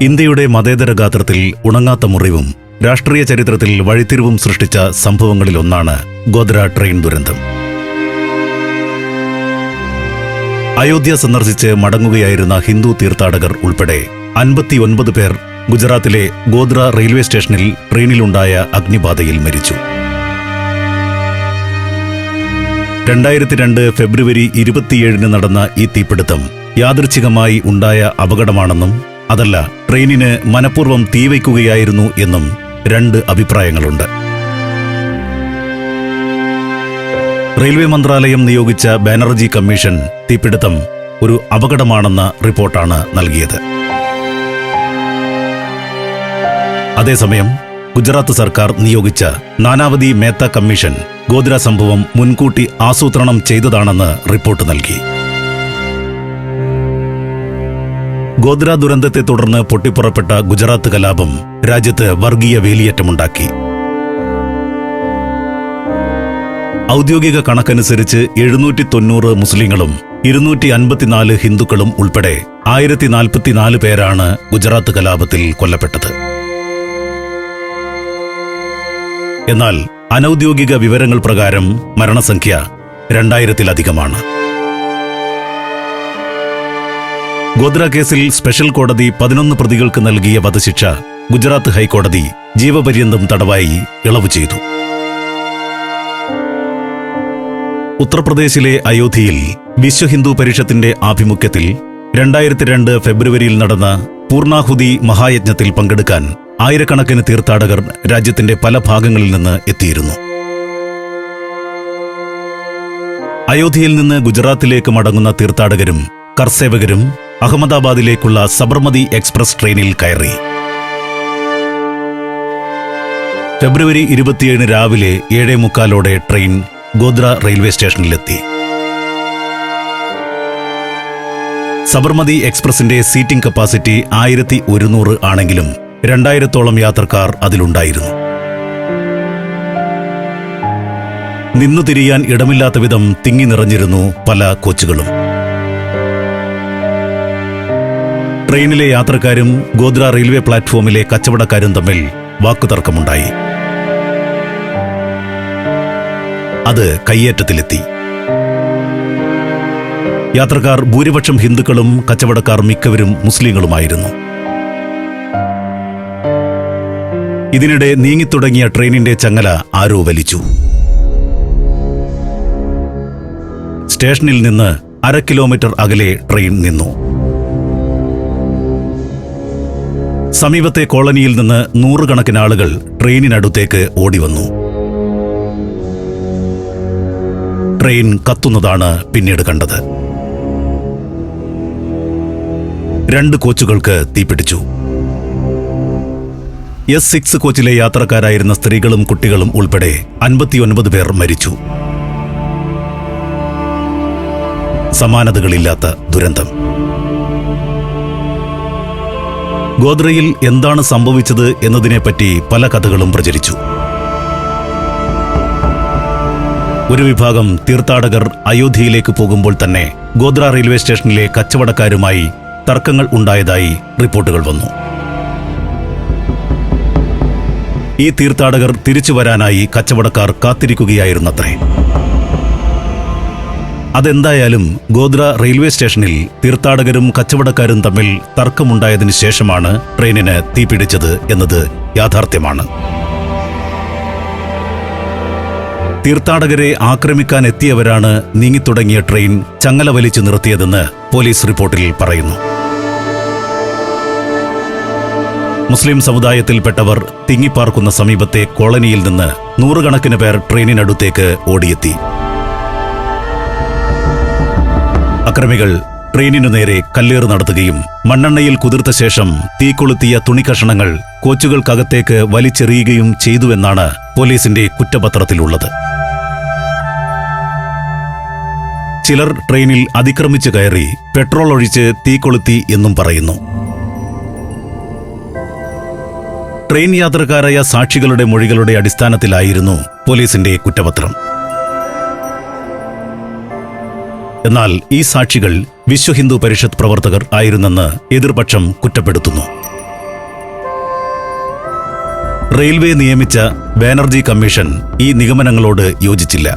ഇന്ത്യയുടെ മതേതര ഗാത്രത്തിൽ ഉണങ്ങാത്ത മുറിവും രാഷ്ട്രീയ ചരിത്രത്തിൽ വഴിത്തിരിവും സൃഷ്ടിച്ച സംഭവങ്ങളിലൊന്നാണ് ഗോദ്ര ട്രെയിൻ ദുരന്തം. അയോധ്യ സന്ദർശിച്ച് മടങ്ങുകയായിരുന്ന ഹിന്ദു തീർത്ഥാടകർ ഉൾപ്പെടെ അൻപത്തിയൊൻപത് പേർ ഗുജറാത്തിലെ ഗോദ്ര റെയിൽവേ സ്റ്റേഷനിൽ ട്രെയിനിലുണ്ടായ അഗ്നിബാധയിൽ മരിച്ചു. രണ്ടായിരത്തി രണ്ട് ഫെബ്രുവരി ഇരുപത്തിയേഴിന് നടന്ന ഈ തീപിടുത്തം യാദൃച്ഛികമായി ഉണ്ടായ അപകടമാണെന്നും അതല്ല ട്രെയിനിന് മനഃപൂർവം തീവയ്ക്കുകയായിരുന്നു എന്നും രണ്ട് അഭിപ്രായങ്ങളുണ്ട്. റെയിൽവേ മന്ത്രാലയം നിയോഗിച്ച ബാനർജി കമ്മീഷൻ തീപിടുത്തം ഒരു അപകടമാണെന്ന റിപ്പോർട്ടാണ് നൽകിയത്. അതേസമയം ഗുജറാത്ത് സർക്കാർ നിയോഗിച്ച നാനാവതി മേത്ത കമ്മീഷൻ ഗോദ്ര സംഭവം മുൻകൂട്ടി ആസൂത്രണം ചെയ്തതാണെന്ന് റിപ്പോർട്ട് നൽകി. ഗോദ്ര ദുരന്തത്തെ തുടർന്ന് പൊട്ടിപ്പുറപ്പെട്ട ഗുജറാത്ത് കലാപം രാജ്യത്ത് വർഗീയ വേലിയേറ്റമുണ്ടാക്കി. ഔദ്യോഗിക കണക്കനുസരിച്ച് എഴുന്നൂറ്റി തൊണ്ണൂറ് മുസ്ലിങ്ങളും ഇരുന്നൂറ്റി അൻപത്തിനാല് ഹിന്ദുക്കളും ഉൾപ്പെടെ ആയിരത്തി നാൽപ്പത്തിനാല് പേരാണ് ഗുജറാത്ത് കലാപത്തിൽ കൊല്ലപ്പെട്ടത്. എന്നാൽ അനൌദ്യോഗിക വിവരങ്ങൾ പ്രകാരം മരണസംഖ്യ രണ്ടായിരത്തിലധികമാണ്. ഗോദ്ര കേസിൽ സ്പെഷ്യൽ കോടതി പതിനൊന്ന് പ്രതികൾക്ക് നൽകിയ വധശിക്ഷ ഗുജറാത്ത് ഹൈക്കോടതി ജീവപര്യന്തം തടവായി ഇളവ് ചെയ്തു. ഉത്തർപ്രദേശിലെ അയോധ്യയിൽ വിശ്വ ഹിന്ദു പരിഷത്തിന്റെ ആഭിമുഖ്യത്തിൽ രണ്ടായിരത്തി രണ്ട് ഫെബ്രുവരിയിൽ നടന്ന പൂർണാഹുതി മഹായജ്ഞത്തിൽ പങ്കെടുക്കാൻ ആയിരക്കണക്കിന് തീർത്ഥാടകർ രാജ്യത്തിന്റെ പല ഭാഗങ്ങളിൽ നിന്ന് എത്തിയിരുന്നു. അയോധ്യയിൽ നിന്ന് ഗുജറാത്തിലേക്ക് മടങ്ങുന്ന തീർത്ഥാടകരും കർസേവകരും അഹമ്മദാബാദിലേക്കുള്ള സബർമതി എക്സ്പ്രസ് ട്രെയിനിൽ കയറി. ഫെബ്രുവരി ഇരുപത്തിയേഴിന് രാവിലെ ഏഴേ മുക്കാലോടെ ട്രെയിൻ ഗോദ്ര റെയിൽവേ സ്റ്റേഷനിലെത്തി. സബർമതി എക്സ്പ്രസിന്റെ സീറ്റിംഗ് കപ്പാസിറ്റി ആയിരത്തി ഒരുന്നൂറ് ആണെങ്കിലും രണ്ടായിരത്തോളം യാത്രക്കാർ അതിലുണ്ടായിരുന്നു. നിന്നു തിരിയാൻ ഇടമില്ലാത്ത വിധം തിങ്ങി നിറഞ്ഞിരുന്നു പല കോച്ചുകളും. ട്രെയിനിലെ യാത്രക്കാരും ഗോദ്ര റെയിൽവേ പ്ലാറ്റ്ഫോമിലെ കച്ചവടക്കാരും തമ്മിൽ വാക്കുതർക്കമുണ്ടായി. അത് കയ്യേറ്റത്തിലെത്തി. യാത്രക്കാർ ഭൂരിപക്ഷം ഹിന്ദുക്കളും കച്ചവടക്കാർ മിക്കവരും മുസ്ലിങ്ങളുമായിരുന്നു. ഇതിനിടെ നീങ്ങിത്തുടങ്ങിയ ട്രെയിനിന്റെ ചങ്ങല ആരോ വലിച്ചു. സ്റ്റേഷനിൽ നിന്ന് അര കിലോമീറ്റർ അകലെ ട്രെയിൻ നിന്നു. സമീപത്തെ കോളനിയിൽ നിന്ന് നൂറുകണക്കിന് ആളുകൾ ട്രെയിനിനടുത്തേക്ക് ഓടിവന്നു. ട്രെയിൻ കത്തുന്നതാണ് പിന്നീട് കണ്ടത്. രണ്ട് കോച്ചുകൾക്ക് തീപിടിച്ചു. എസ് സിക്സ് കോച്ചിലെ യാത്രക്കാരായിരുന്ന സ്ത്രീകളും കുട്ടികളും ഉൾപ്പെടെ അൻപത്തിയൊൻപത് പേർ മരിച്ചു. സമാനതകളില്ലാത്ത ദുരന്തം. ഗോദ്രയിൽ എന്താണ് സംഭവിച്ചത് എന്നതിനെപ്പറ്റി പല കഥകളും പ്രചരിച്ചു. ഒരു വിഭാഗം തീർത്ഥാടകർ അയോധ്യയിലേക്ക് പോകുമ്പോൾ തന്നെ ഗോദ്ര റെയിൽവേ സ്റ്റേഷനിലെ കച്ചവടക്കാരുമായി തർക്കങ്ങൾ ഉണ്ടായതായി റിപ്പോർട്ടുകൾ വന്നു. ഈ തീർത്ഥാടകർ തിരിച്ചു വരാനായി കച്ചവടക്കാർ കാത്തിരിക്കുകയായിരുന്നത്രേ. അതെന്തായാലും ഗോദ്ര റെയിൽവേ സ്റ്റേഷനിൽ തീർത്ഥാടകരും കച്ചവടക്കാരും തമ്മിൽ തർക്കമുണ്ടായതിനു ശേഷമാണ് ട്രെയിനിന് തീപിടിച്ചത് എന്നത് യാഥാർത്ഥ്യമാണ്. തീർത്ഥാടകരെ ആക്രമിക്കാൻ എത്തിയവരാണ് നീങ്ങിത്തുടങ്ങിയ ട്രെയിൻ ചങ്ങല വലിച്ചു നിർത്തിയതെന്ന് പോലീസ് റിപ്പോർട്ടിൽ പറയുന്നു. മുസ്ലിം സമുദായത്തിൽപ്പെട്ടവർ തിങ്ങിപ്പാർക്കുന്ന സമീപത്തെ കോളനിയിൽ നിന്ന് നൂറുകണക്കിന് പേർ ട്രെയിനിനടുത്തേക്ക് ഓടിയെത്തി. അക്രമികൾ ട്രെയിനിനു നേരെ കല്ലേറ് നടത്തുകയും മണ്ണെണ്ണയിൽ കുതിർത്ത ശേഷം തീ കൊളുത്തിയ തുണിക്കഷണങ്ങൾ കോച്ചുകൾക്കകത്തേക്ക് വലിച്ചെറിയുകയും ചെയ്തുവെന്നാണ് പോലീസിന്റെ കുറ്റപത്രത്തിലുള്ളത്. ചിലർ ട്രെയിനിൽ അതിക്രമിച്ചു കയറി പെട്രോൾ ഒഴിച്ച് തീ കൊളുത്തി എന്നും പറയുന്നു. ട്രെയിൻ യാത്രക്കാരായ സാക്ഷികളുടെ മൊഴികളുടെ അടിസ്ഥാനത്തിലായിരുന്നു പോലീസിന്റെ കുറ്റപത്രം. എന്നാൽ ഈ സാക്ഷികൾ വിശ്വ ഹിന്ദു പരിഷത്ത് പ്രവർത്തകർ ആയിരുന്നെന്ന് എതിർപക്ഷം കുറ്റപ്പെടുത്തുന്നു. റെയിൽവേ നിയമിച്ച ബാനർജി കമ്മീഷൻ ഈ നിഗമനങ്ങളോട് യോജിച്ചില്ല.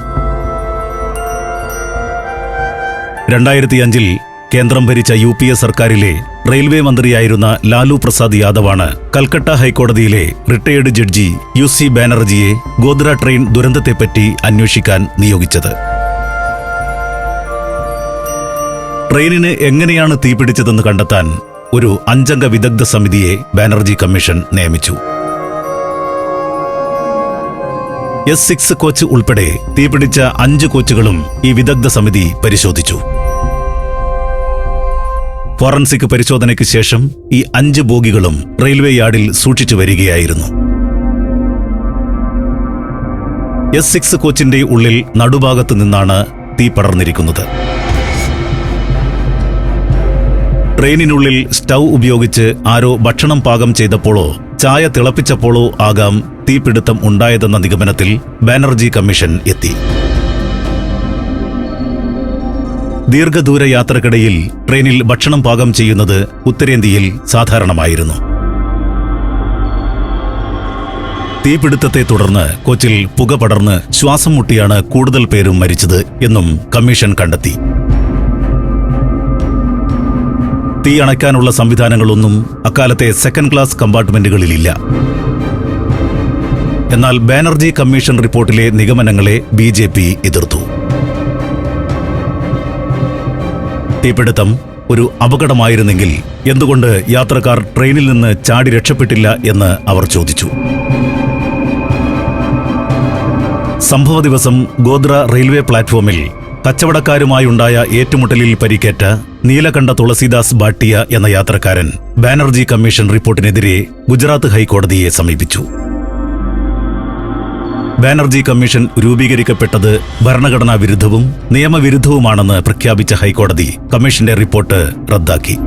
രണ്ടായിരത്തി അഞ്ചിൽ കേന്ദ്രം ഭരിച്ച യു പി എ സർക്കാരിലെ റെയിൽവേ മന്ത്രിയായിരുന്ന ലാലു പ്രസാദ് യാദവാണ് കൽക്കട്ട ഹൈക്കോടതിയിലെ റിട്ടയേർഡ് ജഡ്ജി യു സി ബാനർജിയെ ഗോദ്ര ട്രെയിൻ ദുരന്തത്തെപ്പറ്റി അന്വേഷിക്കാൻ നിയോഗിച്ചത്. ട്രെയിനിന് എങ്ങനെയാണ് തീപിടിച്ചതെന്ന് കണ്ടെത്താൻ ഒരു അഞ്ചംഗ വിദഗ്ധ സമിതിയെ ബാനർജി കമ്മീഷൻ നിയമിച്ചു. എസ് സിക്സ് കോച്ച് ഉൾപ്പെടെ തീപിടിച്ച അഞ്ച് കോച്ചുകളും ഈ വിദഗ്ധ സമിതി പരിശോധിച്ചു. ഫോറൻസിക് പരിശോധനയ്ക്ക് ശേഷം ഈ അഞ്ച് ബോഗികളും റെയിൽവേ യാർഡിൽ സൂക്ഷിച്ചു വരികയായിരുന്നു. എസ് സിക്സ് കോച്ചിന്റെ ഉള്ളിൽ നടുഭാഗത്ത് നിന്നാണ് തീ പടർന്നിരിക്കുന്നത്. ട്രെയിനിനുള്ളിൽ സ്റ്റൗ ഉപയോഗിച്ച് ആരോ ഭക്ഷണം പാകം ചെയ്തപ്പോഴോ ചായ തിളപ്പിച്ചപ്പോഴോ ആകാം തീപിടുത്തം ഉണ്ടായതെന്ന നിഗമനത്തിൽ ബാനർജി കമ്മീഷൻ എത്തി. ദീർഘദൂര യാത്രക്കിടയിൽ ട്രെയിനിൽ ഭക്ഷണം പാകം ചെയ്യുന്നത് ഉത്തരേന്ത്യയിൽ സാധാരണമായിരുന്നു. തീപിടുത്തത്തെ തുടർന്ന് കൊച്ചിൽ പുക പടർന്ന് ശ്വാസം മുട്ടിയാണ് കൂടുതൽ പേരും മരിച്ചത് എന്നും കമ്മീഷൻ കണ്ടെത്തി. തീ അണയ്ക്കാനുള്ള സംവിധാനങ്ങളൊന്നും അക്കാലത്തെ സെക്കൻഡ് ക്ലാസ് കമ്പാർട്ട്മെന്റുകളിലില്ല. എന്നാൽ ബാനർജി കമ്മീഷൻ റിപ്പോർട്ടിലെ നിഗമനങ്ങളെ ബി ജെ പി എതിർത്തു. തീപിടുത്തം ഒരു അപകടമായിരുന്നെങ്കിൽ എന്തുകൊണ്ട് യാത്രക്കാർ ട്രെയിനിൽ നിന്ന് ചാടി രക്ഷപ്പെട്ടില്ല എന്ന് അവർ ചോദിച്ചു. സംഭവ ദിവസം ഗോദ്ര റെയിൽവേ പ്ലാറ്റ്ഫോമിൽ കച്ചവടക്കാരുമായുണ്ടായ ഏറ്റുമുട്ടലിൽ പരിക്കേറ്റ നീലകണ്ഠ തുളസീദാസ് ഭാട്ടിയ എന്ന യാത്രക്കാരൻ ബാനർജി കമ്മീഷൻ റിപ്പോർട്ടിനെതിരെ ഗുജറാത്ത് ഹൈക്കോടതിയെ സമീപിച്ചു. ബാനർജി കമ്മീഷൻ രൂപീകരിക്കപ്പെട്ടത് ഭരണഘടനാ വിരുദ്ധവും നിയമവിരുദ്ധവുമാണെന്ന് പ്രഖ്യാപിച്ച ഹൈക്കോടതി കമ്മീഷന്റെ റിപ്പോർട്ട് റദ്ദാക്കി.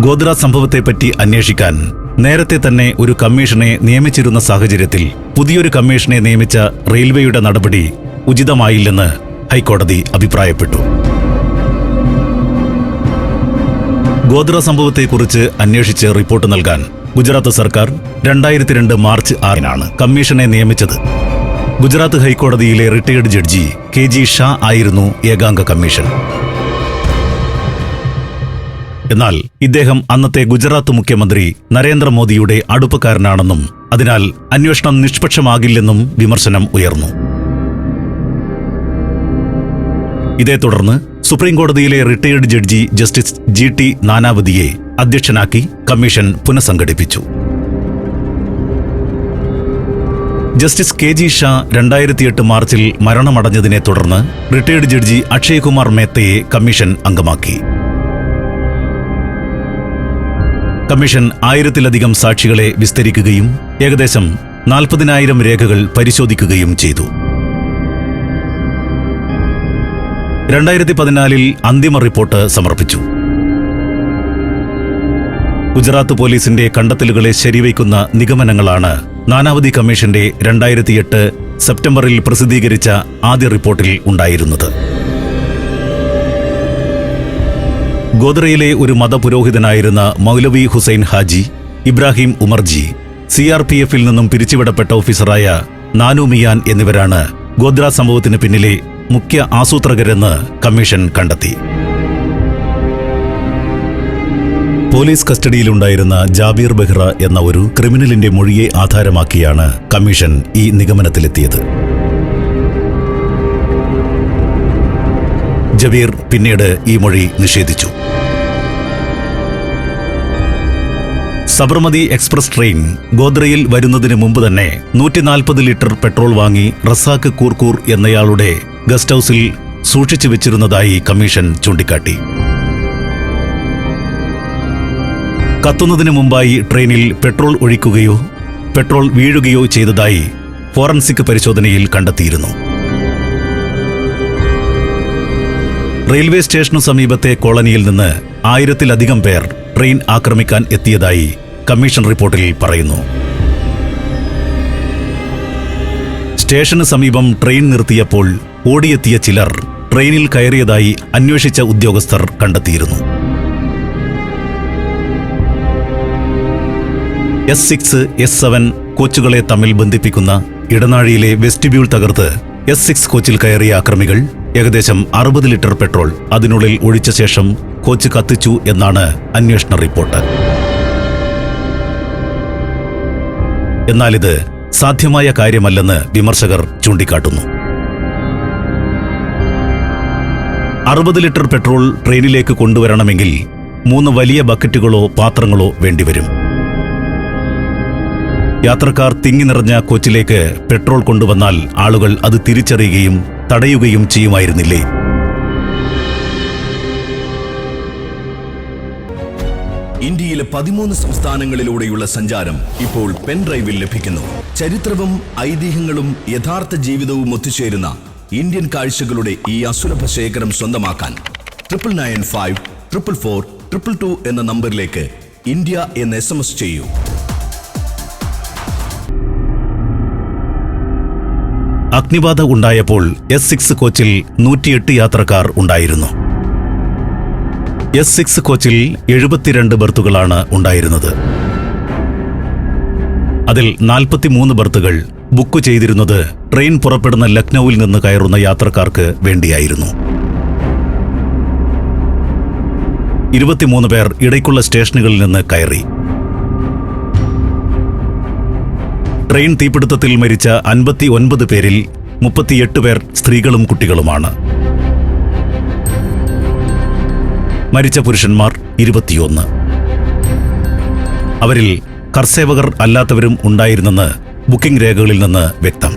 ഗോദ്ര സംഭവത്തെപ്പറ്റി അന്വേഷിക്കാൻ നേരത്തെ തന്നെ ഒരു കമ്മീഷനെ നിയമിച്ചിരുന്ന സാഹചര്യത്തിൽ പുതിയൊരു കമ്മീഷനെ നിയമിച്ച റെയിൽവേയുടെ നടപടി ഉചിതമായില്ലെന്ന് ഹൈക്കോടതി അഭിപ്രായപ്പെട്ടു. ഗോദ്ര സംഭവത്തെക്കുറിച്ച് അന്വേഷിച്ച് റിപ്പോർട്ട് നൽകാൻ ഗുജറാത്ത് സർക്കാർ രണ്ടായിരത്തി രണ്ട് മാർച്ച് ആറിനാണ് കമ്മീഷനെ നിയമിച്ചത്. ഗുജറാത്ത് ഹൈക്കോടതിയിലെ retired judge K G Shah ആയിരുന്നു ഏകാംഗ കമ്മീഷൻ. എന്നാൽ ഇദ്ദേഹം അന്നത്തെ ഗുജറാത്ത് മുഖ്യമന്ത്രി നരേന്ദ്രമോദിയുടെ അടുപ്പക്കാരനാണെന്നും അതിനാൽ അന്വേഷണം നിഷ്പക്ഷമാകില്ലെന്നും വിമർശനം ഉയർന്നു. ഇതേ തുടർന്ന് സുപ്രീംകോടതിയിലെ retired judge justice G T നാനാവതിയെ അധ്യക്ഷനാക്കി കമ്മീഷൻ പുനഃസംഘടിപ്പിച്ചു. ജസ്റ്റിസ് കെ ജി ഷാ രണ്ടായിരത്തിയെട്ട് മാർച്ചിൽ മരണമടഞ്ഞതിനെ തുടർന്ന് റിട്ടയേർഡ് ജഡ്ജി അക്ഷയ്കുമാർ മേത്തയെ കമ്മീഷൻ അംഗമാക്കി. കമ്മീഷൻ ആയിരത്തിലധികം സാക്ഷികളെ വിസ്തരിക്കുകയും ഏകദേശം നാൽപ്പതിനായിരം രേഖകൾ പരിശോധിക്കുകയും ചെയ്തു. രണ്ടായിരത്തി പതിനാലിൽ അന്തിമ റിപ്പോർട്ട് സമർപ്പിച്ചു. ഗുജറാത്ത് പോലീസിന്റെ കണ്ടെത്തലുകളെ ശരിവയ്ക്കുന്ന നിഗമനങ്ങളാണ് നാനാവതി കമ്മീഷന്റെ രണ്ടായിരത്തിയെട്ട് സെപ്റ്റംബറിൽ പ്രസിദ്ധീകരിച്ച ആദ്യ റിപ്പോർട്ടിൽ ഉണ്ടായിരുന്നത്. ഗോദ്രയിലെ ഒരു മതപുരോഹിതനായിരുന്ന മൗലവി Hussain Haji Ibrahim Umarji C R P എഫിൽ നിന്നും പിരിച്ചുവിടപ്പെട്ട ഓഫീസറായ നാനു മിയാൻ എന്നിവരാണ് ഗോദ്ര സംഭവത്തിന് പിന്നിലെ മുഖ്യ ആസൂത്രകരെന്ന് കമ്മീഷൻ കണ്ടെത്തി. പോലീസ് കസ്റ്റഡിയിലുണ്ടായിരുന്ന ജാബീർ ബെഹ്റ എന്ന ഒരു ക്രിമിനലിന്റെ മൊഴിയെ ആധാരമാക്കിയാണ് കമ്മീഷൻ ഈ നിഗമനത്തിലെത്തിയത്. ജബീർ പിന്നീട് ഈ മൊഴി നിഷേധിച്ചു. സബർമതി എക്സ്പ്രസ് ട്രെയിൻ ഗോദ്രയിൽ വരുന്നതിന് മുമ്പ് തന്നെ നൂറ്റിനാൽപ്പത് ലിറ്റർ പെട്രോൾ വാങ്ങി റസാക്ക് കൂർക്കൂർ എന്നയാളുടെ ഗസ്റ്റ് ഹൌസിൽ സൂക്ഷിച്ചു വെച്ചിരുന്നതായി കമ്മീഷൻ ചൂണ്ടിക്കാട്ടി. കത്തുന്നതിന് മുമ്പായി ട്രെയിനിൽ പെട്രോൾ ഒഴിക്കുകയോ പെട്രോൾ വീഴുകയോ ചെയ്തതായി ഫോറൻസിക് പരിശോധനയിൽ കണ്ടെത്തിയിരുന്നു. റെയിൽവേ സ്റ്റേഷനു സമീപത്തെ കോളനിയിൽ നിന്ന് ആയിരത്തിലധികം പേർ ട്രെയിൻ ആക്രമിക്കാൻ എത്തിയതായി കമ്മീഷൻ റിപ്പോർട്ടിൽ പറയുന്നു. സ്റ്റേഷന് സമീപം ട്രെയിൻ നിർത്തിയപ്പോൾ ഓടിയെത്തിയ ചിലർ ട്രെയിനിൽ കയറിയതായി അന്വേഷിച്ച ഉദ്യോഗസ്ഥർ കണ്ടെത്തിയിരുന്നു. എസ് സിക്സ് എസ് സെവൻ കോച്ചുകളെ തമ്മിൽ ബന്ധിപ്പിക്കുന്ന ഇടനാഴിയിലെ വെസ്റ്റിബ്യൂൾ തകർത്ത് എസ് സിക്സ് കോച്ചിൽ കയറിയ അക്രമികൾ ഏകദേശം അറുപത് ലിറ്റർ പെട്രോൾ അതിനുള്ളിൽ ഒഴിച്ച ശേഷം കോച്ച് കത്തിച്ചു എന്നാണ് അന്വേഷണ റിപ്പോർട്ട്. എന്നാലിത് സാധ്യമായ കാര്യമല്ലെന്ന് വിമർശകർ ചൂണ്ടിക്കാട്ടുന്നു. അറുപത് ലിറ്റർ പെട്രോൾ ട്രെയിനിലേക്ക് കൊണ്ടുവരണമെങ്കിൽ മൂന്ന് വലിയ ബക്കറ്റുകളോ പാത്രങ്ങളോ വേണ്ടിവരും. യാത്രക്കാർ തിങ്ങി നിറഞ്ഞ കോച്ചിലേക്ക് പെട്രോൾ കൊണ്ടുവന്നാൽ ആളുകൾ അത് തിരിച്ചറിയുകയും തടയുകയും ചെയ്യുമായിരുന്നില്ലേ? ഇന്ത്യയിലെ പതിമൂന്ന് സംസ്ഥാനങ്ങളിലൂടെയുള്ള സഞ്ചാരം ഇപ്പോൾ പെൻഡ്രൈവിൽ ലഭിക്കുന്നു. ചരിത്രവും ഐതിഹ്യങ്ങളും യഥാർത്ഥ ജീവിതവും ഒത്തുചേരുന്ന ഇന്ത്യൻ കാഴ്ചകളുടെ ഈ അസുലഭ ശേഖരം സ്വന്തമാക്കാൻ triple nine five triple four triple two എന്ന നമ്പറിലേക്ക് ഇന്ത്യ എന്ന് എസ് എം എസ് ചെയ്യൂ. അഗ്നിബാധ ഉണ്ടായപ്പോൾ എസ് സിക്സ് കോച്ചിൽ നൂറ്റിയെട്ട് യാത്രക്കാർ ഉണ്ടായിരുന്നു. എസ് സിക്സ് കോച്ചിൽ എഴുപത്തിരണ്ട് ബർത്തുകളാണ് ഉണ്ടായിരുന്നത്. അതിൽ നാൽപ്പത്തിമൂന്ന് ബർത്തുകൾ ബുക്ക് ചെയ്തിരുന്നത് ട്രെയിൻ പുറപ്പെടുന്ന ലക്നൌവിൽ നിന്ന് കയറുന്ന യാത്രക്കാർക്ക് വേണ്ടിയായിരുന്നു. ഇരുപത്തിമൂന്ന് പേർ ഇടയ്ക്കുള്ള സ്റ്റേഷനുകളിൽ നിന്ന് കയറി. ട്രെയിൻ തീപിടുത്തത്തിൽ മരിച്ച അൻപത്തി ഒൻപത് പേരിൽ മുപ്പത്തിയെട്ട് പേർ സ്ത്രീകളും കുട്ടികളുമാണ്. മരിച്ച പുരുഷന്മാർ ഇരുപത്തിയൊന്ന്. അവരിൽ കർസേവകർ അല്ലാത്തവരും ഉണ്ടായിരുന്നെന്ന് ബുക്കിംഗ് രേഖകളിൽ നിന്ന് വ്യക്തം.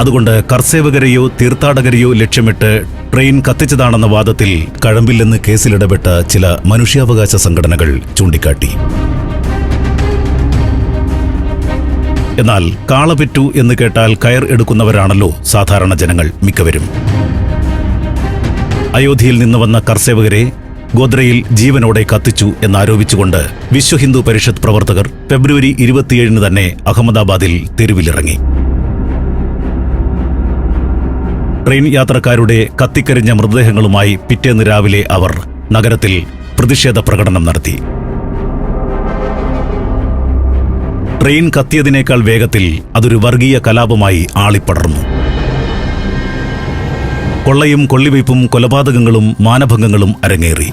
അതുകൊണ്ട് കർസേവകരെയോ തീർത്ഥാടകരെയോ ലക്ഷ്യമിട്ട് ട്രെയിൻ കത്തിച്ചതാണെന്ന വാദത്തിൽ കഴമ്പില്ലെന്ന് കേസിലിടപെട്ട ചില മനുഷ്യാവകാശ സംഘടനകൾ ചൂണ്ടിക്കാട്ടി. എന്നാൽ കാളപെറ്റു എന്ന് കേട്ടാൽ കയർ എടുക്കുന്നവരാണല്ലോ സാധാരണ ജനങ്ങൾ മിക്കവരും. അയോധ്യയിൽ നിന്ന് വന്ന കർസേവകരെ ഗോദ്രയിൽ ജീവനോടെ കത്തിച്ചു എന്നാരോപിച്ചുകൊണ്ട് വിശ്വ ഹിന്ദു പരിഷത്ത് പ്രവർത്തകർ ഫെബ്രുവരി ഇരുപത്തിയേഴിന് തന്നെ അഹമ്മദാബാദിൽ തെരുവിലിറങ്ങി. ട്രെയിൻ യാത്രക്കാരുടെ കത്തിക്കരിഞ്ഞ മൃതദേഹങ്ങളുമായി പിറ്റേന്ന് രാവിലെ അവർ നഗരത്തിൽ പ്രതിഷേധ പ്രകടനം നടത്തി. ട്രെയിൻ കത്തിയതിനേക്കാൾ വേഗത്തിൽ അതൊരു വർഗീയ കലാപമായി ആളിപ്പടർന്നു. കൊള്ളയും കൊള്ളിവയ്പും കൊലപാതകങ്ങളും മാനഭംഗങ്ങളും അരങ്ങേറി.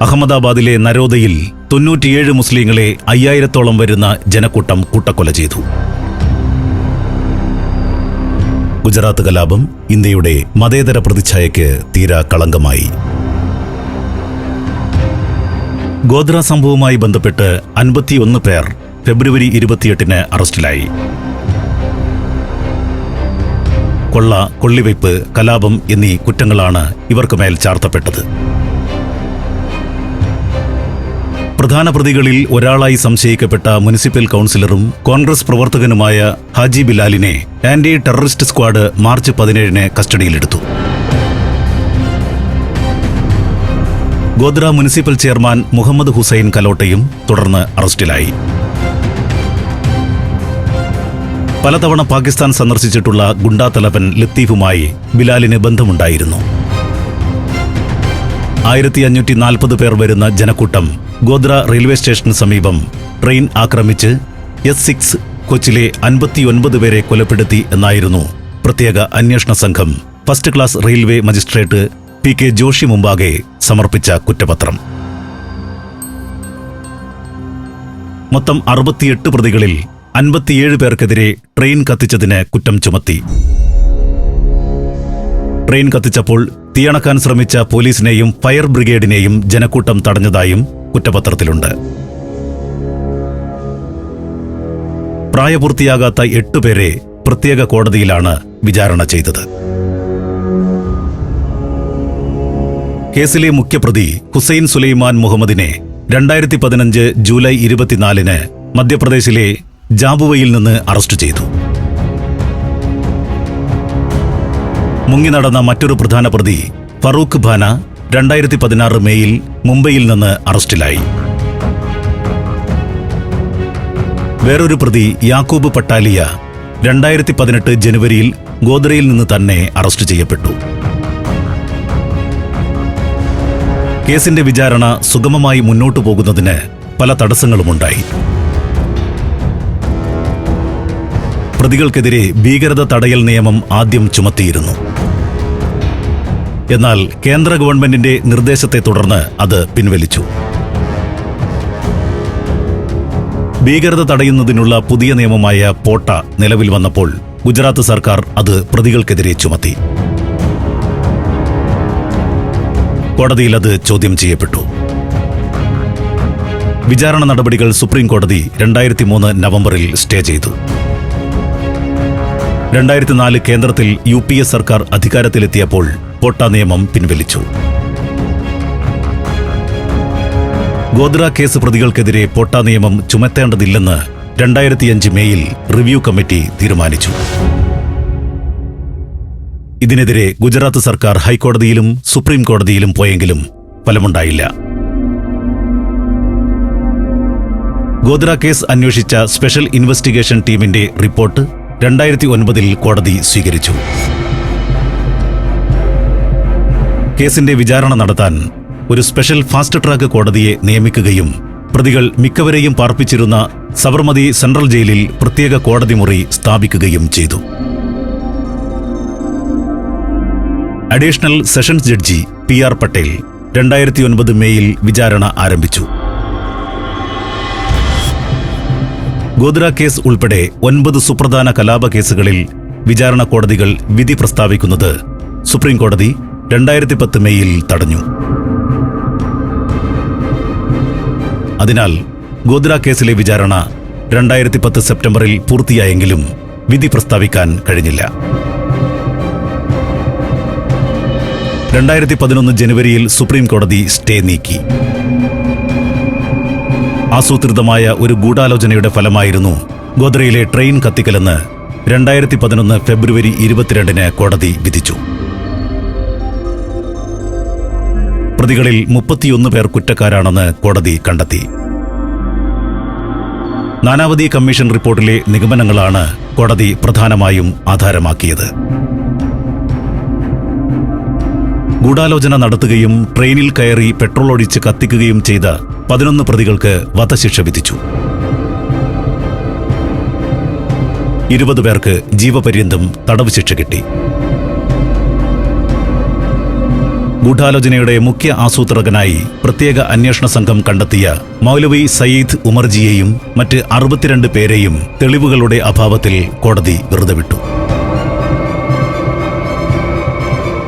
അഹമ്മദാബാദിലെ നരോദയിൽ തൊണ്ണൂറ്റിയേഴ് മുസ്ലിങ്ങളെ അയ്യായിരത്തോളം വരുന്ന ജനക്കൂട്ടം കൂട്ടക്കൊല ചെയ്തു. ഗുജറാത്ത് കലാപം ഇന്ത്യയുടെ മതേതര പ്രതിച്ഛായയ്ക്ക് തീരാ കളങ്കമായി. ഗോദ്ര സംഭവവുമായി ബന്ധപ്പെട്ട് അൻപത്തിയൊന്ന് പേർ ഫെബ്രുവരി ഇരുപത്തിയെട്ടിന് അറസ്റ്റിലായി. കൊള്ള കൊള്ളിവയ്പ് കലാപം എന്നീ കുറ്റങ്ങളാണ് ഇവർക്ക് മേൽ ചാർത്തപ്പെട്ടത്. പ്രധാന പ്രതികളിൽ ഒരാളായി സംശയിക്കപ്പെട്ട മുനിസിപ്പൽ കൗൺസിലറും കോൺഗ്രസ് പ്രവർത്തകനുമായ ഹാജി ബിലാലിനെ ആന്റി ടെററിസ്റ്റ് സ്ക്വാഡ് മാർച്ച് പതിനേഴിന് കസ്റ്റഡിയിലെടുത്തു. ഗോദ്ര മുനിസിപ്പൽ ചെയർമാൻ മുഹമ്മദ് ഹുസൈൻ കലോട്ടയും തുടർന്ന് അറസ്റ്റിലായി. പലതവണ പാകിസ്ഥാൻ സന്ദർശിച്ചിട്ടുള്ള ഗുണ്ടാ തലവൻ ലത്തീഫുമായി ബിലാലിന് ബന്ധമുണ്ടായിരുന്നു. ആയിരത്തി അഞ്ഞൂറ്റി നാൽപ്പത് പേർ വരുന്ന ജനക്കൂട്ടം ഗോദ്ര റെയിൽവേ സ്റ്റേഷന് സമീപം ട്രെയിൻ ആക്രമിച്ച് എസ് സിക്സ് കൊച്ചിലെ അൻപത്തിയൊൻപത് പേരെ കൊലപ്പെടുത്തി എന്നായിരുന്നു പ്രത്യേക അന്വേഷണ സംഘം first class railway magistrate P K Joshi മുമ്പാകെ സമർപ്പിച്ച കുറ്റപത്രം. മൊത്തം അറുപത്തിയെട്ട് പ്രതികളിൽ അൻപത്തിയേഴ് പേർക്കെതിരെ ട്രെയിൻ കത്തിച്ചതിന് കുറ്റം ചുമത്തി. ട്രെയിൻ കത്തിച്ചപ്പോൾ തീയണക്കാൻ ശ്രമിച്ച പോലീസിനെയും ഫയർ ബ്രിഗേഡിനെയും ജനക്കൂട്ടം തടഞ്ഞതായും കുറ്റപത്രത്തിലുണ്ട്. പ്രായപൂർത്തിയാകാത്ത എട്ടുപേരെ പ്രത്യേക കോടതിയിലാണ് വിചാരണ ചെയ്തത്. കേസിലെ മുഖ്യപ്രതി ഹുസൈൻ സുലൈമാൻ മുഹമ്മദിനെ രണ്ടായിരത്തി പതിനഞ്ച് ജൂലൈ ഇരുപത്തിനാലിന് മധ്യപ്രദേശിലെ ജാബുവയിൽ നിന്ന് അറസ്റ്റ് ചെയ്തു. മുങ്ങി നടന്ന മറ്റൊരു പ്രധാന പ്രതി ഫറൂഖ് ഭാന രണ്ടായിരത്തി പതിനാറ് മേയിൽ മുംബൈയിൽ നിന്ന് അറസ്റ്റിലായി. വേറൊരു പ്രതി യാക്കൂബ് പട്ടാലിയ രണ്ടായിരത്തി പതിനെട്ട് ജനുവരിയിൽ ഗോദ്രയിൽ നിന്ന് തന്നെ അറസ്റ്റ് ചെയ്യപ്പെട്ടു. കേസിന്റെ വിചാരണ സുഗമമായി മുന്നോട്ടു പോകുന്നതിന് പല തടസ്സങ്ങളുമുണ്ടായി. പ്രതികൾക്കെതിരെ ഭീകരത തടയൽ നിയമം ആദ്യം ചുമത്തിയിരുന്നു. എന്നാൽ കേന്ദ്ര ഗവൺമെന്റിന്റെ നിർദ്ദേശത്തെ തുടർന്ന് അത് പിൻവലിച്ചു. ഭീകരത തടയുന്നതിനുള്ള പുതിയ നിയമമായ പോട്ട നിലവിൽ വന്നപ്പോൾ ഗുജറാത്ത് സർക്കാർ അത് പ്രതികൾക്കെതിരെ ചുമത്തി. കോടതിയിൽ അത് ചോദ്യം ചെയ്യപ്പെട്ടു. വിചാരണ നടപടികൾ സുപ്രീം കോടതി രണ്ടായിരത്തി മൂന്ന് നവംബറിൽ സ്റ്റേ ചെയ്തു. രണ്ടായിരത്തി നാല് കേന്ദ്രത്തിൽ യു പി എ സർക്കാർ അധികാരത്തിലെത്തിയപ്പോൾ പോട്ട നിയമം പിൻവലിച്ചു. ഗോദ്ര കേസ് പ്രതികൾക്കെതിരെ പോട്ട നിയമം ചുമത്തേണ്ടതില്ലെന്ന് രണ്ടായിരത്തിയഞ്ച് മേയിൽ റിവ്യൂ കമ്മിറ്റി തീരുമാനിച്ചു. ഇതിനെതിരെ ഗുജറാത്ത് സർക്കാർ ഹൈക്കോടതിയിലും സുപ്രീം കോടതിയിലും പോയെങ്കിലും ഫലമുണ്ടായില്ല. ഗോദ്ര കേസ് അന്വേഷിച്ച സ്പെഷ്യൽ ഇൻവെസ്റ്റിഗേഷൻ ടീമിന്റെ റിപ്പോർട്ട് രണ്ടായിരത്തി ഒൻപതിൽ കോടതി സ്വീകരിച്ചു. കേസിന്റെ വിചാരണ നടത്താൻ ഒരു സ്പെഷ്യൽ ഫാസ്റ്റ് ട്രാക്ക് കോടതിയെ നിയമിക്കുകയും പ്രതികൾ മിക്കവരെയും പാർപ്പിച്ചിരുന്ന സബർമതി സെൻട്രൽ ജയിലിൽ പ്രത്യേക കോടതി മുറി സ്ഥാപിക്കുകയും ചെയ്തു. Additional sessions judge P R Patel രണ്ടായിരത്തി ഒൻപത് മേയിൽ വിചാരണ ആരംഭിച്ചു. ഗോദ്ര കേസ് ഉൾപ്പെടെ ഒൻപത് സുപ്രധാന കലാപ കേസുകളിൽ വിചാരണ കോടതികൾ വിധി പ്രസ്താവിക്കുന്നത് സുപ്രീം കോടതി രണ്ടായിരത്തി പത്ത് മെയ്യിൽ തടഞ്ഞു. അതിനാൽ ഗോദ്ര കേസിലെ വിചാരണ രണ്ടായിരത്തി പത്ത് സെപ്റ്റംബറിൽ പൂർത്തിയായെങ്കിലും വിധി പ്രസ്താവിക്കാൻ കഴിഞ്ഞില്ല. രണ്ടായിരത്തി പതിനൊന്ന് ജനുവരിയിൽ സുപ്രീം കോടതി സ്റ്റേ നീക്കി. ആസൂത്രിതമായ ഒരു ഗൂഢാലോചനയുടെ ഫലമായിരുന്നു ഗോദ്രയിലെ ട്രെയിൻ കത്തിക്കലെന്ന് രണ്ടായിരത്തി പതിനൊന്ന് ഫെബ്രുവരി ഇരുപത്തിരണ്ടിന് കോടതി വിധിച്ചു. പ്രതികളിൽ മുപ്പത്തിയൊന്ന് പേർ കുറ്റക്കാരാണെന്ന് കോടതി കണ്ടെത്തി. നാനാവതി കമ്മീഷൻ റിപ്പോർട്ടിലെ നിഗമനങ്ങളാണ് കോടതി പ്രധാനമായും ആധാരമാക്കിയത്. ഗൂഢാലോചന നടത്തുകയും ട്രെയിനിൽ കയറി പെട്രോൾ ഒഴിച്ച് കത്തിക്കുകയും ചെയ്ത പതിനൊന്ന് പ്രതികൾക്ക് വധശിക്ഷ വിധിച്ചു. ഇരുപത് പേർക്ക് ജീവപര്യന്തം തടവ് ശിക്ഷ കിട്ടി. ഗൂഢാലോചനയുടെ മുഖ്യ ആസൂത്രകനായി പ്രത്യേക അന്വേഷണ സംഘം കണ്ടെത്തിയ മൗലവി സയ്യിദ് ഉമർജിയെയും മറ്റ് അറുപത്തിരണ്ട് പേരെയും തെളിവുകളുടെ അഭാവത്തിൽ കോടതി വെറുതെ വിട്ടു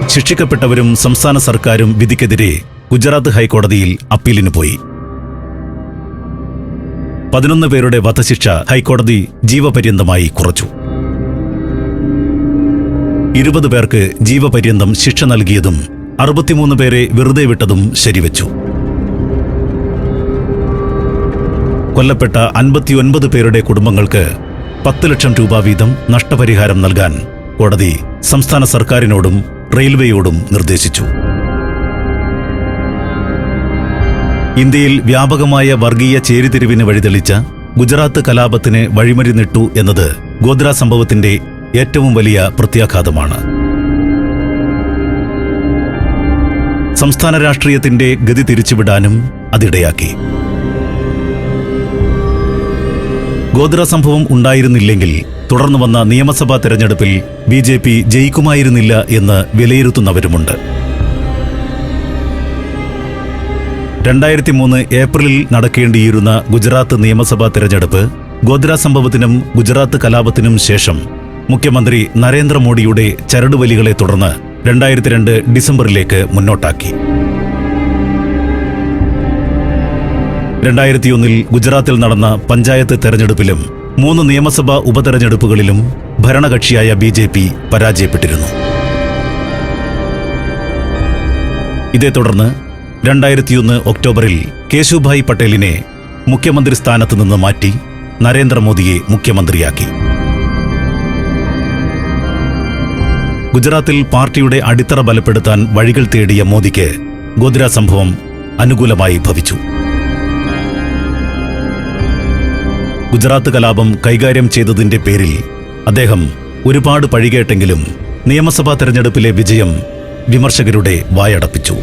ശിക്ഷിക്കപ്പെട്ടവരും സംസ്ഥാന സർക്കാരും വിധിക്കെതിരെ ഗുജറാത്ത് ഹൈക്കോടതിയിൽ അപ്പീലിന് പോയി. പതിനൊന്ന് പേരുടെ വധശിക്ഷ ഹൈക്കോടതി ജീവപര്യന്തമായി കുറച്ചു. ഇരുപത് പേർക്ക് ജീവപര്യന്തം ശിക്ഷ നൽകിയതും അറുപത്തിമൂന്ന് പേരെ വെറുതെ വിട്ടതും ശരിവച്ചു. കൊല്ലപ്പെട്ട അൻപത്തിയൊൻപത് പേരുടെ കുടുംബങ്ങൾക്ക് പത്ത് ലക്ഷം രൂപ വീതം നഷ്ടപരിഹാരം നൽകാൻ കോടതി സംസ്ഥാന സർക്കാരിനോടും റെയിൽവേയോടും നിർദ്ദേശിച്ചു. ഇന്ത്യയിൽ വ്യാപകമായ വർഗീയ ചേരിതിരിവിന് വഴിതെളിച്ച ഗുജറാത്ത് കലാപത്തിന് വഴിമരുന്നിട്ടു എന്നത് ഗോദ്ര സംഭവത്തിന്റെ ഏറ്റവും വലിയ പ്രത്യാഘാതമാണ്. സംസ്ഥാന രാഷ്ട്രീയത്തിന്റെ ഗതി തിരിച്ചുവിടാനും അതിടയാക്കി. ഗോദ്ര സംഭവം ഉണ്ടായിരുന്നില്ലെങ്കിൽ തുടർന്നു വന്ന നിയമസഭാ തെരഞ്ഞെടുപ്പിൽ ബി ജെ പി ജയിക്കുമായിരുന്നില്ല എന്ന് വിലയിരുത്തുന്നവരുമുണ്ട്. രണ്ടായിരത്തി മൂന്ന് ഏപ്രിലിൽ നടക്കേണ്ടിയിരുന്ന ഗുജറാത്ത് നിയമസഭാ തിരഞ്ഞെടുപ്പ് ഗോദ്ര സംഭവത്തിനും ഗുജറാത്ത് കലാപത്തിനും ശേഷം മുഖ്യമന്ത്രി നരേന്ദ്രമോദിയുടെ ചരടുവലികളെ തുടർന്ന് രണ്ടായിരത്തി രണ്ട് ഡിസംബറിലേക്ക് മുന്നോട്ടാക്കി. രണ്ടായിരത്തിയൊന്നിൽ ഗുജറാത്തിൽ നടന്ന പഞ്ചായത്ത് തെരഞ്ഞെടുപ്പിലും മൂന്ന് നിയമസഭാ ഉപതെരഞ്ഞെടുപ്പുകളിലും ഭരണകക്ഷിയായ ബി ജെ പി പരാജയപ്പെട്ടിരുന്നു. ഇതേ തുടർന്ന് രണ്ടായിരത്തിയൊന്ന് ഒക്ടോബറിൽ കേശുഭായ് പട്ടേലിനെ മുഖ്യമന്ത്രി സ്ഥാനത്ത് നിന്ന് മാറ്റി നരേന്ദ്രമോദിയെ മുഖ്യമന്ത്രിയാക്കി. ഗുജറാത്തിൽ പാർട്ടിയുടെ അടിത്തറ ബലപ്പെടുത്താൻ വഴികൾ തേടിയ മോദിക്ക് ഗോദ്ര സംഭവം അനുകൂലമായി ഭവിച്ചു. ഗുജറാത്ത് കലാപം കൈകാര്യം ചെയ്തതിന്റെ പേരിൽ അദ്ദേഹം ഒരുപാട് പഴികേട്ടെങ്കിലും നിയമസഭാ തെരഞ്ഞെടുപ്പിലെ വിജയം വിമർശകരുടെ വായടപ്പിച്ചു.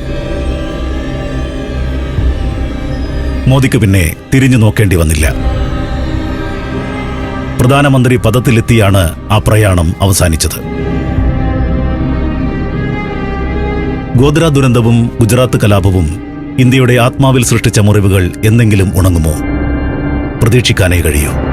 മോദിക്ക് പിന്നെ തിരിഞ്ഞു നോക്കേണ്ടി വന്നില്ല. പ്രധാനമന്ത്രി പദത്തിലെത്തിയാണ് ആ പ്രയാണം അവസാനിച്ചത്. ഗോദ്ര ദുരന്തവും ഗുജറാത്ത് കലാപവും ഇന്ത്യയുടെ ആത്മാവിൽ സൃഷ്ടിച്ച മുറിവുകൾ എന്തെങ്കിലും ഉണങ്ങുമോ? പ്രതീക്ഷിക്കാനേ കഴിയൂ.